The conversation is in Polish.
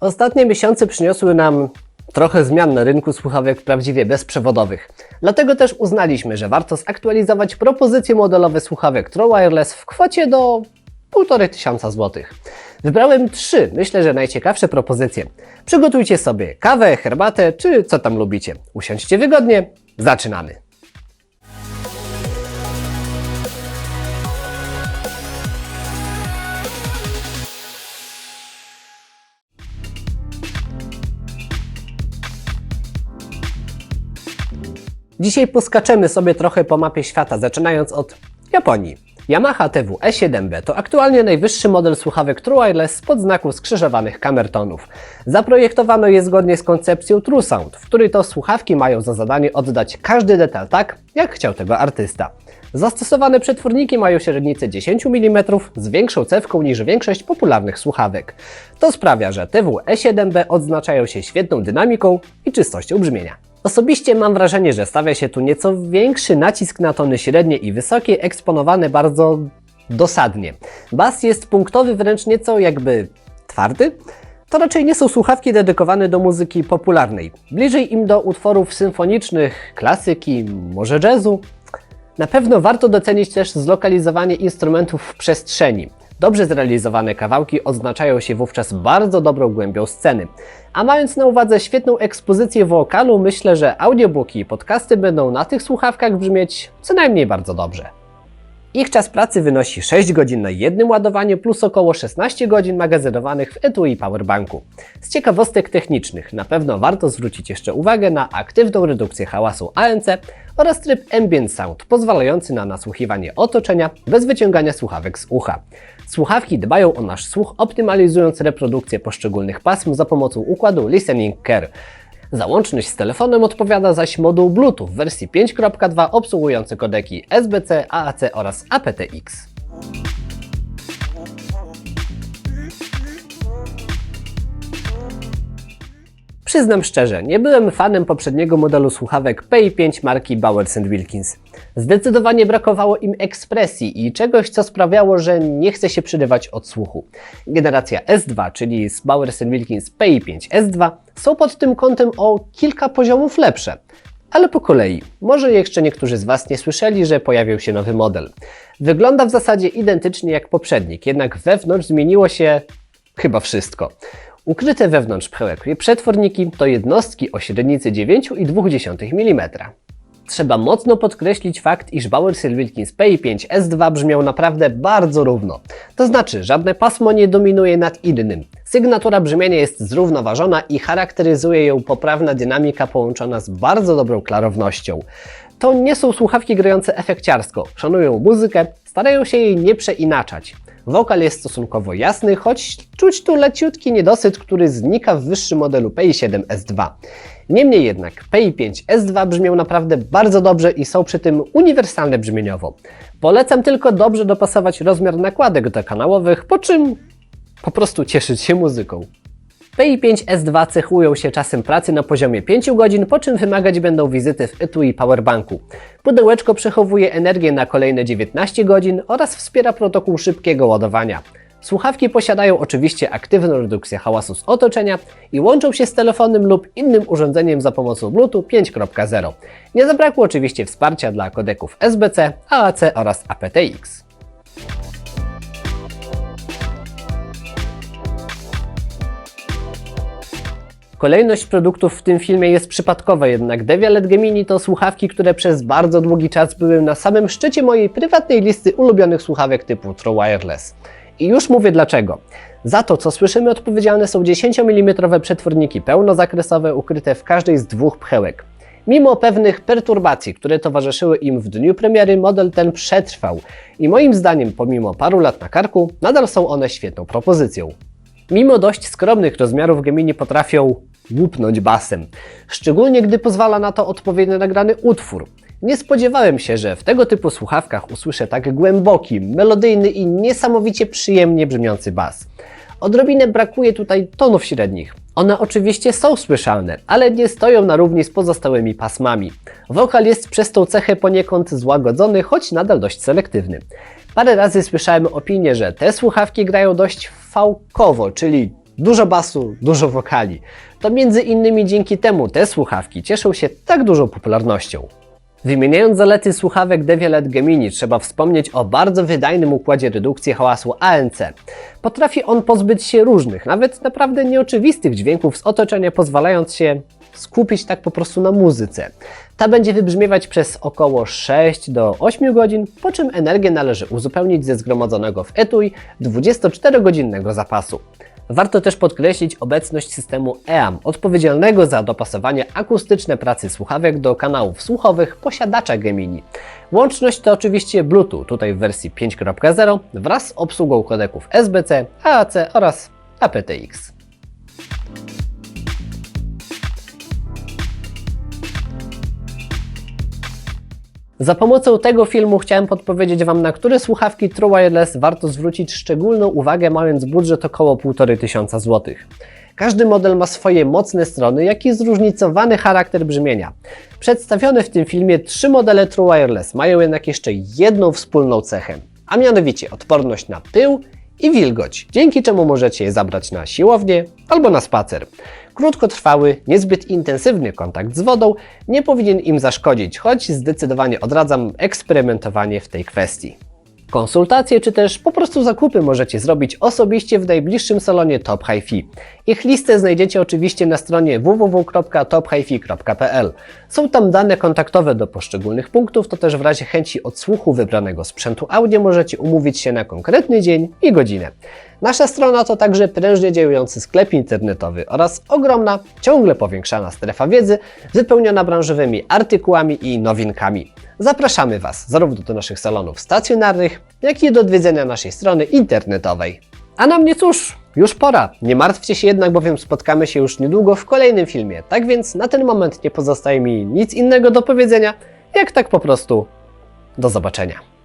Ostatnie miesiące przyniosły nam trochę zmian na rynku słuchawek prawdziwie bezprzewodowych. Dlatego też uznaliśmy, że warto zaktualizować propozycje modelowe słuchawek True Wireless w kwocie do 1,5 tysiąca złotych. Wybrałem trzy, myślę, że najciekawsze propozycje. Przygotujcie sobie kawę, herbatę czy co tam lubicie. Usiądźcie wygodnie, zaczynamy. Dzisiaj poskaczemy sobie trochę po mapie świata, zaczynając od Japonii. Yamaha TW E7B to aktualnie najwyższy model słuchawek True Wireless spod znaku skrzyżowanych kamertonów. Zaprojektowano je zgodnie z koncepcją True Sound, w której to słuchawki mają za zadanie oddać każdy detal tak, jak chciał tego artysta. Zastosowane przetworniki mają średnicę 10 mm z większą cewką niż większość popularnych słuchawek. To sprawia, że TW E7B odznaczają się świetną dynamiką i czystością brzmienia. Osobiście mam wrażenie, że stawia się tu nieco większy nacisk na tony średnie i wysokie, eksponowane bardzo dosadnie. Bas jest punktowy, wręcz nieco jakby twardy. To raczej nie są słuchawki dedykowane do muzyki popularnej. Bliżej im do utworów symfonicznych, klasyki, może jazzu. Na pewno warto docenić też zlokalizowanie instrumentów w przestrzeni. Dobrze zrealizowane kawałki odznaczają się wówczas bardzo dobrą głębią sceny. A mając na uwadze świetną ekspozycję wokalu, myślę, że audiobooki i podcasty będą na tych słuchawkach brzmieć co najmniej bardzo dobrze. Ich czas pracy wynosi 6 godzin na jednym ładowaniu plus około 16 godzin magazynowanych w etui powerbanku. Z ciekawostek technicznych na pewno warto zwrócić jeszcze uwagę na aktywną redukcję hałasu ANC oraz tryb Ambient Sound pozwalający na nasłuchiwanie otoczenia bez wyciągania słuchawek z ucha. Słuchawki dbają o nasz słuch optymalizując reprodukcję poszczególnych pasm za pomocą układu Listening Care. Za łączność z telefonem odpowiada zaś moduł Bluetooth w wersji 5.2 obsługujący kodeki SBC, AAC oraz aptX. Przyznam szczerze, nie byłem fanem poprzedniego modelu słuchawek PI5 marki Bowers Wilkins. Zdecydowanie brakowało im ekspresji i czegoś, co sprawiało, że nie chce się przyrywać od słuchu. Generacja S2, czyli z Bowers Wilkins PI5 S2, są pod tym kątem o kilka poziomów lepsze. Ale po kolei, może jeszcze niektórzy z Was nie słyszeli, że pojawił się nowy model. Wygląda w zasadzie identycznie jak poprzednik, jednak wewnątrz zmieniło się chyba wszystko. Ukryte wewnątrz pchełek przetworniki to jednostki o średnicy 9,2 mm. Trzeba mocno podkreślić fakt, iż Bowers Wilkins PI5 S2 brzmiał naprawdę bardzo równo. To znaczy, żadne pasmo nie dominuje nad innym. Sygnatura brzmienia jest zrównoważona i charakteryzuje ją poprawna dynamika połączona z bardzo dobrą klarownością. To nie są słuchawki grające efekciarsko, szanują muzykę, starają się jej nie przeinaczać. Wokal jest stosunkowo jasny, choć czuć tu leciutki niedosyt, który znika w wyższym modelu PI7S2. Niemniej jednak PI5S2 brzmią naprawdę bardzo dobrze i są przy tym uniwersalne brzmieniowo. Polecam tylko dobrze dopasować rozmiar nakładek do kanałowych, po czym po prostu cieszyć się muzyką. PI5S2 cechują się czasem pracy na poziomie 5 godzin, po czym wymagać będą wizyty w etui powerbanku. Pudełeczko przechowuje energię na kolejne 19 godzin oraz wspiera protokół szybkiego ładowania. Słuchawki posiadają oczywiście aktywną redukcję hałasu z otoczenia i łączą się z telefonem lub innym urządzeniem za pomocą Bluetooth 5.0. Nie zabrakło oczywiście wsparcia dla kodeków SBC, AAC oraz aptX. Kolejność produktów w tym filmie jest przypadkowa, jednak Devialet Gemini to słuchawki, które przez bardzo długi czas były na samym szczycie mojej prywatnej listy ulubionych słuchawek typu True Wireless. I już mówię dlaczego. Za to, co słyszymy, odpowiedzialne są 10 mm przetworniki pełnozakresowe ukryte w każdej z dwóch pchełek. Mimo pewnych perturbacji, które towarzyszyły im w dniu premiery, model ten przetrwał i moim zdaniem, pomimo paru lat na karku, nadal są one świetną propozycją. Mimo dość skromnych rozmiarów Gemini potrafią łupnąć basem, szczególnie gdy pozwala na to odpowiednio nagrany utwór. Nie spodziewałem się, że w tego typu słuchawkach usłyszę tak głęboki, melodyjny i niesamowicie przyjemnie brzmiący bas. Odrobinę brakuje tutaj tonów średnich. One oczywiście są słyszalne, ale nie stoją na równi z pozostałymi pasmami. Wokal jest przez tą cechę poniekąd złagodzony, choć nadal dość selektywny. Parę razy słyszałem opinię, że te słuchawki grają dość fałkowo, czyli Dużo basu, dużo wokali. To między innymi dzięki temu te słuchawki cieszą się tak dużą popularnością. Wymieniając zalety słuchawek Devialet Gemini, trzeba wspomnieć o bardzo wydajnym układzie redukcji hałasu ANC. Potrafi on pozbyć się różnych, nawet naprawdę nieoczywistych dźwięków z otoczenia, pozwalając się skupić tak po prostu na muzyce. Ta będzie wybrzmiewać przez około 6 do 8 godzin, po czym energię należy uzupełnić ze zgromadzonego w etui 24-godzinnego zapasu. Warto też podkreślić obecność systemu EAM, odpowiedzialnego za dopasowanie akustyczne pracy słuchawek do kanałów słuchowych posiadacza Gemini. Łączność to oczywiście Bluetooth, tutaj w wersji 5.0 wraz z obsługą kodeków SBC, AAC oraz aptX. Za pomocą tego filmu chciałem podpowiedzieć Wam, na które słuchawki True Wireless warto zwrócić szczególną uwagę, mając budżet około 1500 zł. Każdy model ma swoje mocne strony, jak i zróżnicowany charakter brzmienia. Przedstawione w tym filmie trzy modele True Wireless mają jednak jeszcze jedną wspólną cechę, a mianowicie odporność na pył i wilgoć, dzięki czemu możecie je zabrać na siłownię albo na spacer. Krótkotrwały, niezbyt intensywny kontakt z wodą nie powinien im zaszkodzić, choć zdecydowanie odradzam eksperymentowanie w tej kwestii. Konsultacje czy też po prostu zakupy możecie zrobić osobiście w najbliższym salonie Top Hi-Fi. Ich listę znajdziecie oczywiście na stronie www.tophifi.pl. Są tam dane kontaktowe do poszczególnych punktów, to też w razie chęci odsłuchu wybranego sprzętu audio możecie umówić się na konkretny dzień i godzinę. Nasza strona to także prężnie działający sklep internetowy oraz ogromna, ciągle powiększana strefa wiedzy wypełniona branżowymi artykułami i nowinkami. Zapraszamy Was zarówno do naszych salonów stacjonarnych, jak i do odwiedzenia naszej strony internetowej. A na mnie cóż, już pora. Nie martwcie się jednak, bowiem spotkamy się już niedługo w kolejnym filmie. Tak więc na ten moment nie pozostaje mi nic innego do powiedzenia, jak tak po prostu do zobaczenia.